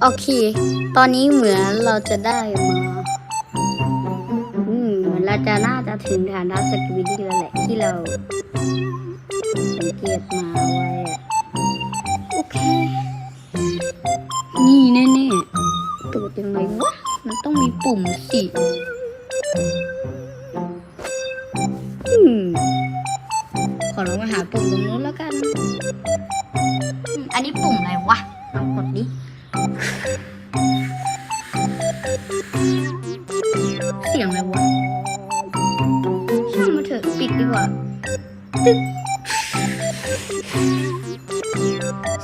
โอเค ตอนนี้เหมือนเราจะได้มาอืมเหมือนเราจะน่าจะถึงฐานทัพสกิวิดี้แล้วแหละที่เราสังเกตมาไว้อะโอเค นี่แน่ๆเปิดยังไงวะ มันต้องมีปุ่มสิอืมขอลองมาหาปุ่มตรงนู้นแล้วกัน อันนี้ปุ่มอะไรวะ ลองกดดิเสียงอะไรวะช่างมาเถอะปิดดีกว่าตึ๊ก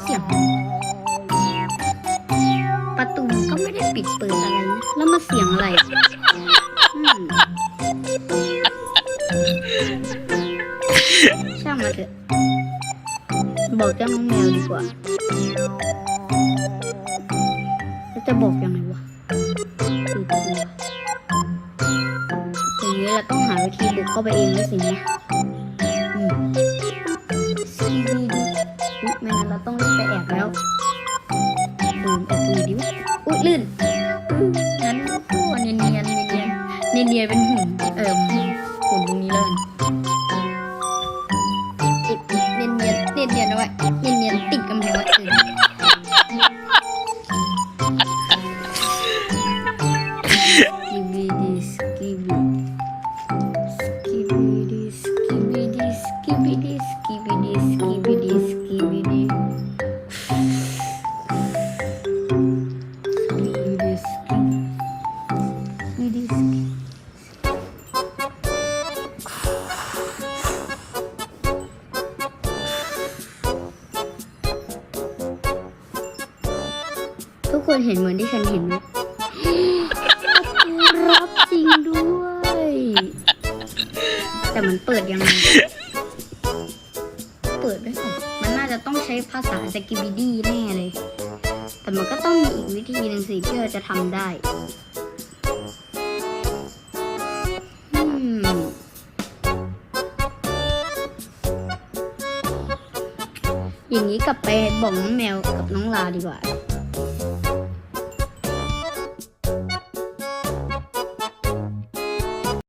เสียง ประตูก็ไม่ได้ปิดเปิดอะไรนะแล้วมาเสียงอะไรอะอืมช่างมาเถอะบอกเจ้าน้องแมวดีกว่า จะบอกยังไงวะดูดีวะอย่างนี้เราต้องหาวิธีบุกเข้าไปเองด้วยสินะอืมซีดีดีอุ๊ยไม่งั้นเราต้องรีบไปแอบแล้วดูแอบดูดิวอุ๊ยลื่นงั้นก็เนียนเนียนเนียนเนียนเนียนเนียนเป็นหุ่นเอิ่ม คนเห็นเหมือนที่ฉันเห็นไหมรับจริงด้วย แต่มันเปิดยังไง เปิดไม่ออกมันน่าจะต้องใช้ภาษาสกิบิดี้แน่เลย แต่มันก็ต้องมีอีกวิธีหนึ่งสิที่เราจะทำได้อืมอย่างนี้กลับไปบอกน้องแมวกับน้องลาดีกว่า